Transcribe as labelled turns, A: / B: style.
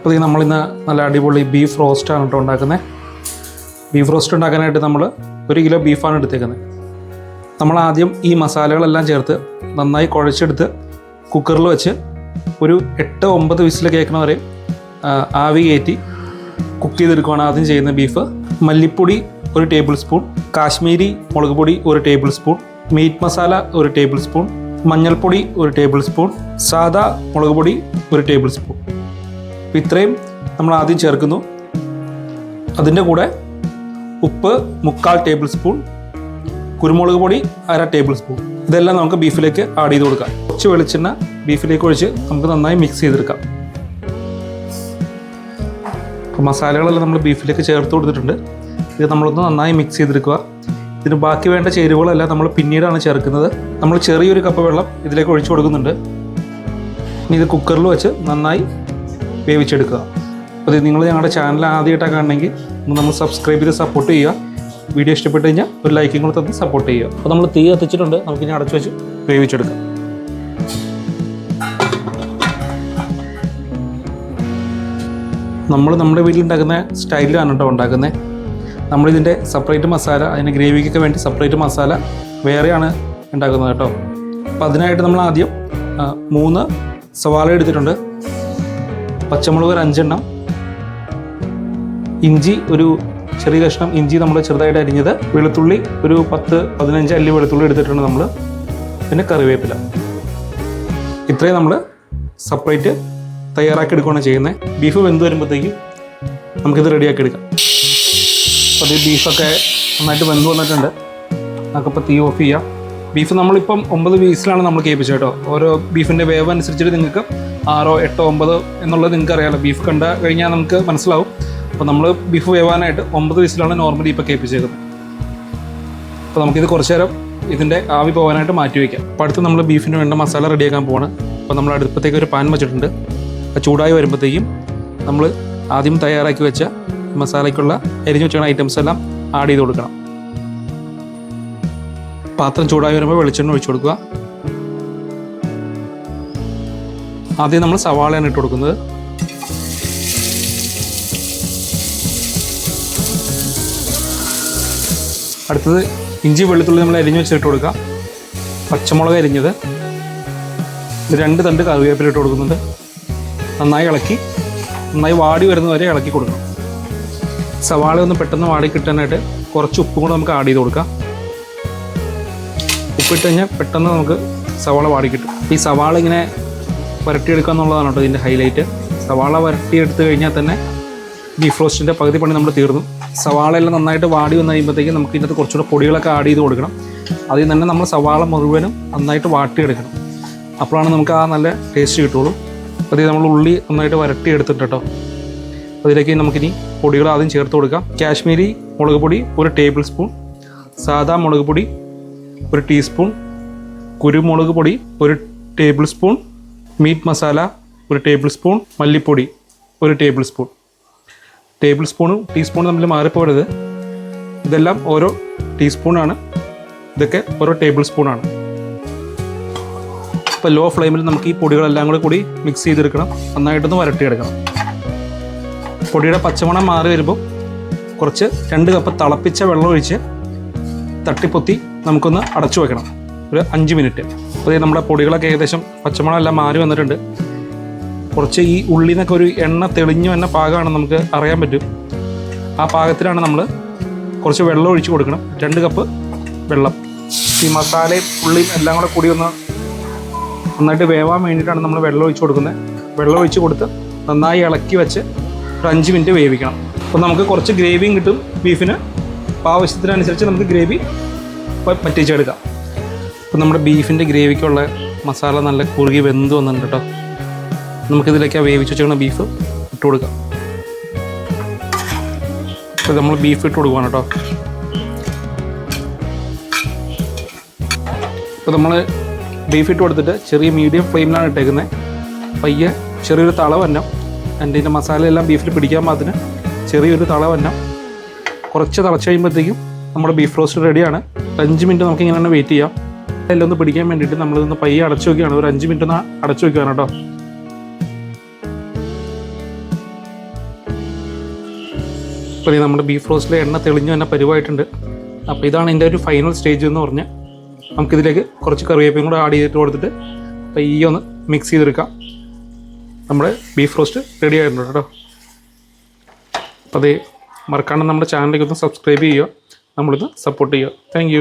A: അപ്പോൾ ഇത് നമ്മളിന്ന് നല്ല അടിപൊളി ബീഫ് റോസ്റ്റാണ് കേട്ടോ ഉണ്ടാക്കുന്നത് ബീഫ് റോസ്റ്റ് ഉണ്ടാക്കാനായിട്ട് നമ്മൾ ഒരു കിലോ ബീഫാണ് എടുത്തേക്കുന്നത് നമ്മൾ ആദ്യം ഈ മസാലകളെല്ലാം ചേർത്ത് നന്നായി കുഴച്ചെടുത്ത് കുക്കറിൽ വെച്ച് ഒരു എട്ട് ഒമ്പത് വിസിൽ കേൾക്കണ വരെ ആവി കയറ്റി കുക്ക് ചെയ്തെടുക്കുകയാണ് ആദ്യം ചെയ്യുന്ന ബീഫ് മല്ലിപ്പൊടി ഒരു ടേബിൾ സ്പൂൺ കാശ്മീരി മുളക് പൊടി ഒരു ടേബിൾ സ്പൂൺ മീറ്റ് മസാല ഒരു ടേബിൾ സ്പൂൺ മഞ്ഞൾപ്പൊടി ഒരു ടേബിൾ സ്പൂൺ സാദാ മുളക് പൊടി ഒരു ടേബിൾ സ്പൂൺ അപ്പോൾ ഇത്രയും നമ്മൾ ആദ്യം ചേർക്കുന്നു. അതിന്റെ കൂടെ ഉപ്പ് മുക്കാൽ ടേബിൾ സ്പൂൺ കുരുമുളക് പൊടി അര ടേബിൾ സ്പൂൺ. ഇതെല്ലാം നമുക്ക് ബീഫിലേക്ക് ആഡ് ചെയ്ത് കൊടുക്കാം. കുറച്ച് വെളിച്ചെണ്ണ ബീഫിലേക്ക് ഒഴിച്ച് നമുക്ക് നന്നായി മിക്സ് ചെയ്തെടുക്കാം. അപ്പോൾ മസാലകളെല്ലാം നമ്മൾ ബീഫിലേക്ക് ചേർത്ത് കൊടുത്തിട്ടുണ്ട്. ഇത് നമ്മളൊന്ന് നന്നായി മിക്സ് ചെയ്തെടുക്കുക. ഇതിന് ബാക്കി വേണ്ട ചേരുവകളെല്ലാം നമ്മൾ പിന്നീടാണ് ചേർക്കുന്നത്. നമ്മൾ ചെറിയൊരു കപ്പ് വെള്ളം ഇതിലേക്ക് ഒഴിച്ചു കൊടുക്കുന്നുണ്ട്. ഇനി ഇത് കുക്കറിൽ വെച്ച് നന്നായി വേവിച്ചെടുക്കുക. അപ്പോൾ നിങ്ങൾ ഞങ്ങളുടെ ചാനൽ ആദ്യമായിട്ടാണ് കാണണമെങ്കിൽ നമ്മൾ സബ്സ്ക്രൈബ് ചെയ്ത് സപ്പോർട്ട് ചെയ്യുക. വീഡിയോ ഇഷ്ടപ്പെട്ട് കഴിഞ്ഞാൽ ഒരു ലൈക്കും കൂടെ തന്ന് സപ്പോർട്ട് ചെയ്യുക. അപ്പോൾ നമ്മൾ തീ കത്തിച്ചിട്ടുണ്ട്. നമുക്കിനി അടച്ചു വെച്ച് വേവിച്ചെടുക്കാം. നമ്മൾ നമ്മുടെ വീട്ടിലുണ്ടാക്കുന്ന സ്റ്റൈലിലാണ് കേട്ടോ ഉണ്ടാക്കുന്നത്. നമ്മളിതിന്റെ സെപ്പറേറ്റ് മസാല അതിന്റെ ഗ്രേവിക്കൊക്കെ വേണ്ടി സെപ്പറേറ്റ് മസാല വേറെയാണ് ഉണ്ടാക്കുന്നത് കേട്ടോ. അപ്പോൾ അതിനായിട്ട് നമ്മൾ ആദ്യം മൂന്ന് സവാള എടുത്തിട്ടുണ്ട്. പച്ചമുളക് ഒരു അഞ്ചെണ്ണം. ഇഞ്ചി ഒരു ചെറിയ കഷ്ണം ഇഞ്ചി നമ്മൾ ചെറുതായിട്ട് അരിഞ്ഞത്. വെളുത്തുള്ളി ഒരു പത്ത് പതിനഞ്ച് അല്ലി വെളുത്തുള്ളി എടുത്തിട്ടുണ്ട് നമ്മൾ പിന്നെ കറിവേപ്പില. ഇത്രയും നമ്മൾ സെപ്പറേറ്റ് തയ്യാറാക്കി എടുക്കുകയാണ് ചെയ്യുന്നത്. ബീഫ് വെന്ത് വരുമ്പോഴത്തേക്കും നമുക്കിത് റെഡിയാക്കി എടുക്കാം. അപ്പോൾ അത് ബീഫൊക്കെ നന്നായിട്ട് വെന്ത് വന്നിട്ടുണ്ട്. നമുക്കിപ്പോൾ തീ ഓഫ് ചെയ്യാം. ബീഫ് നമ്മളിപ്പം ഒമ്പത് പീസിലാണ് നമ്മൾ കേൾപ്പിച്ചത് കേട്ടോ. ഓരോ ബീഫിന്റെ വേവ് അനുസരിച്ചിട്ട് നിങ്ങൾക്ക് ആറോ എട്ടോ ഒമ്പത് എന്നുള്ളത് നിങ്ങൾക്ക് അറിയാമല്ലോ ബീഫ് കണ്ട കഴിഞ്ഞാൽ നമുക്ക് മനസ്സിലാവും. അപ്പോൾ നമ്മൾ ബീഫ് വേവാനായിട്ട് ഒമ്പത് പീസിലാണ് നോർമലി ഇപ്പോൾ കേൾപ്പിച്ചേക്കുന്നത്. അപ്പോൾ നമുക്കിത് കുറച്ച് നേരം ഇതിന്റെ ആവി പോകാനായിട്ട് മാറ്റി വയ്ക്കാം. അപ്പോൾ അടുത്ത് നമ്മൾ ബീഫിന് വേണ്ട മസാല റെഡിയാക്കാൻ പോവാണ്. അപ്പോൾ നമ്മൾ അടുപ്പത്തേക്ക് ഒരു പാൻ വെച്ചിട്ടുണ്ട്. അപ്പോൾ ചൂടായി വരുമ്പോഴത്തേക്കും നമ്മൾ ആദ്യം തയ്യാറാക്കി വെച്ച മസാലയ്ക്കുള്ള എരിഞ്ഞു വെച്ച ഐറ്റംസ് എല്ലാം ആഡ് ചെയ്ത് കൊടുക്കണം. പാത്രം ചൂടായി വരുമ്പോൾ വെളിച്ചെണ്ണ ഒഴിച്ചു കൊടുക്കുക. ആദ്യം നമ്മൾ സവാളയാണ് ഇട്ട് കൊടുക്കുന്നത്. അടുത്തത് ഇഞ്ചി വെളുത്തുള്ളി നമ്മൾ അരിഞ്ഞ് വെച്ചിട്ട് കൊടുക്കുക. പച്ചമുളക് അരിഞ്ഞത്. രണ്ട് തണ്ട് കറിവേപ്പില ഇട്ട് കൊടുക്കുന്നുണ്ട്. നന്നായി ഇളക്കി നന്നായി വാടി വരുന്നവരെ ഇളക്കി കൊടുക്കണം. സവാള ഒന്ന് പെട്ടെന്ന് വാടി കിട്ടാനായിട്ട് കുറച്ച് ഉപ്പും കൂടെ നമുക്ക് ആഡ് ചെയ്ത് കൊടുക്കാം. ഉപ്പിട്ട് കഴിഞ്ഞാൽ പെട്ടെന്ന് നമുക്ക് സവാള വാടി കിട്ടും. ഈ സവാള ഇങ്ങനെ വരട്ടിയെടുക്കുക എന്നുള്ളതാണ് കേട്ടോ ഇതിന്റെ ഹൈലൈറ്റ് സവാള വരട്ടിയെടുത്ത് കഴിഞ്ഞാൽ തന്നെ ബീഫ് റോസ്റ്റിന്റെ പകുതി പണി നമ്മൾ തീർന്നു. സവാള എല്ലാം നന്നായിട്ട് വാടി വന്ന് കഴിയുമ്പോഴത്തേക്കും നമുക്ക് ഇതിനകത്ത് കുറച്ചുകൂടെ പൊടികളൊക്കെ ആഡ് ചെയ്ത് കൊടുക്കണം. അതിൽ തന്നെ നമ്മൾ സവാള മുഴുവനും നന്നായിട്ട് വാട്ടിയെടുക്കണം. അപ്പോഴാണ് നമുക്ക് ആ നല്ല ടേസ്റ്റ് കിട്ടുള്ളൂ. അതിൽ നമ്മൾ ഉള്ളി നന്നായിട്ട് വരട്ടി എടുത്തിട്ട് കേട്ടോ. അതിലേക്ക് നമുക്കിനി പൊടികൾ ആദ്യം ചേർത്ത് കൊടുക്കാം. കാശ്മീരി മുളക് പൊടി ഒരു ടേബിൾ സ്പൂൺ സാധാ മുളക് പൊടി ഒരു ടീസ്പൂൺ കുരുമുളക് പൊടി ഒരു ടേബിൾ സ്പൂൺ മീറ്റ് മസാല ഒരു ടേബിൾ സ്പൂൺ മല്ലിപ്പൊടി ഒരു ടേബിൾ സ്പൂൺ ടേബിൾ സ്പൂണും ടീസ്പൂണും തമ്മിൽ മാറിപ്പോയത് ഇതെല്ലാം ഓരോ ടീസ്പൂണാണ് ഇതൊക്കെ ഓരോ ടേബിൾ സ്പൂണാണ് ഇപ്പോൾ ലോ ഫ്ലെയിമിൽ നമുക്ക് ഈ പൊടികളെല്ലാം കൂടി കൂടി മിക്സ് ചെയ്തെടുക്കണം. നന്നായിട്ടൊന്ന് വരട്ടിയെടുക്കണം. പൊടിയുടെ പച്ചമണം മാറി വരുമ്പോൾ കുറച്ച് രണ്ട് കപ്പ് തിളപ്പിച്ച വെള്ളം ഒഴിച്ച് തട്ടിപ്പൊത്തി നമുക്കൊന്ന് അടച്ചു വെക്കണം. ഒരു അഞ്ച് മിനിറ്റ്. അപ്പോൾ നമ്മുടെ പൊടികളൊക്കെ ഏകദേശം പച്ചമുളകെല്ലാം മാറി വന്നിട്ടുണ്ട്. കുറച്ച് ഈ ഉള്ളിൽ നിന്നൊക്കെ ഒരു എണ്ണ തെളിഞ്ഞു എന്ന പാകമാണ് നമുക്ക് അറിയാൻ പറ്റും. ആ പാകത്തിലാണ് നമ്മൾ കുറച്ച് വെള്ളം ഒഴിച്ച് കൊടുക്കണം. രണ്ട് കപ്പ് വെള്ളം. ഈ മസാലയും ഉള്ളിയും എല്ലാം കൂടെ കൂടി ഒന്ന് നന്നായിട്ട് വേവാൻ വേണ്ടിയിട്ടാണ് നമ്മൾ വെള്ളം ഒഴിച്ച് കൊടുക്കുന്നത്. വെള്ളം ഒഴിച്ച് കൊടുത്ത് നന്നായി ഇളക്കി വെച്ച് ഒരു അഞ്ച് മിനിറ്റ് വേവിക്കണം. അപ്പോൾ നമുക്ക് കുറച്ച് ഗ്രേവിയും കിട്ടും ബീഫിന്. അപ്പോൾ ആവശ്യത്തിനനുസരിച്ച് നമുക്ക് ഗ്രേവി പറ്റിച്ചെടുക്കാം. അപ്പോൾ നമ്മുടെ ബീഫിന്റെ ഗ്രേവിക്കുള്ള മസാല നല്ല കുറുകി വെന്ത് വന്നിട്ടുണ്ട് കേട്ടോ നമുക്കിതിലേക്ക് ആ വേവിച്ച് വെച്ചിരിക്കുന്ന ബീഫ് ഇട്ട് കൊടുക്കാം. അപ്പോൾ നമ്മൾ ബീഫ് ഇട്ട് കൊടുക്കുവാണ് കേട്ടോ ഇപ്പോൾ നമ്മൾ ബീഫ് ഇട്ട് കൊടുത്തിട്ട് ചെറിയ മീഡിയം ഫ്ലെയിമിലാണ് ഇട്ടേക്കുന്നത് പയ്യെ ചെറിയൊരു തളവന്നം എന്റെ മസാല എല്ലാം ബീഫിൽ പിടിക്കാൻ പാകത്തിന് ചെറിയൊരു തള വന്നം കുറച്ച് തിളച്ച് കഴിയുമ്പോഴത്തേക്കും നമ്മുടെ ബീഫ് റോസ്റ്റ് റെഡിയാണ് അഞ്ച് മിനിറ്റ് നമുക്ക് ഇങ്ങനെ തന്നെ വെയിറ്റ് ചെയ്യാം. എല്ലാം ഒന്ന് പിടിക്കാൻ വേണ്ടിയിട്ട് നമ്മളിതൊന്ന് പയ്യെ അടച്ചു വെക്കുകയാണ്. ഒരു അഞ്ച് മിനിറ്റ് ഒന്ന് അടച്ചു വെക്കുകയാണ് കേട്ടോ. അപ്പോൾ ഇത് നമ്മുടെ ബീഫ് റോസ്റ്റിലെ എണ്ണ തെളിഞ്ഞു തന്നെ പരിവായിട്ടുണ്ട്. അപ്പോൾ ഇതാണ് ഇതിന്റെ ഒരു ഫൈനൽ സ്റ്റേജ് എന്ന് പറഞ്ഞാൽ നമുക്കിതിലേക്ക് കുറച്ച് കറിവേപ്പയും കൂടെ ആഡ് ചെയ്തിട്ട് കൊടുത്തിട്ട് അപ്പോൾ ഈ ഒന്ന് മിക്സ് ചെയ്തെടുക്കാം. നമ്മുടെ ബീഫ് റോസ്റ്റ് റെഡി ആയിട്ടുണ്ട് കേട്ടോ. അപ്പോൾ അത് മറക്കാണ്ട് നമ്മുടെ ചാനലിലേക്ക് ഒന്ന് സബ്സ്ക്രൈബ് ചെയ്യുക. നമ്മളിത് സപ്പോർട്ട് ചെയ്യുക. താങ്ക്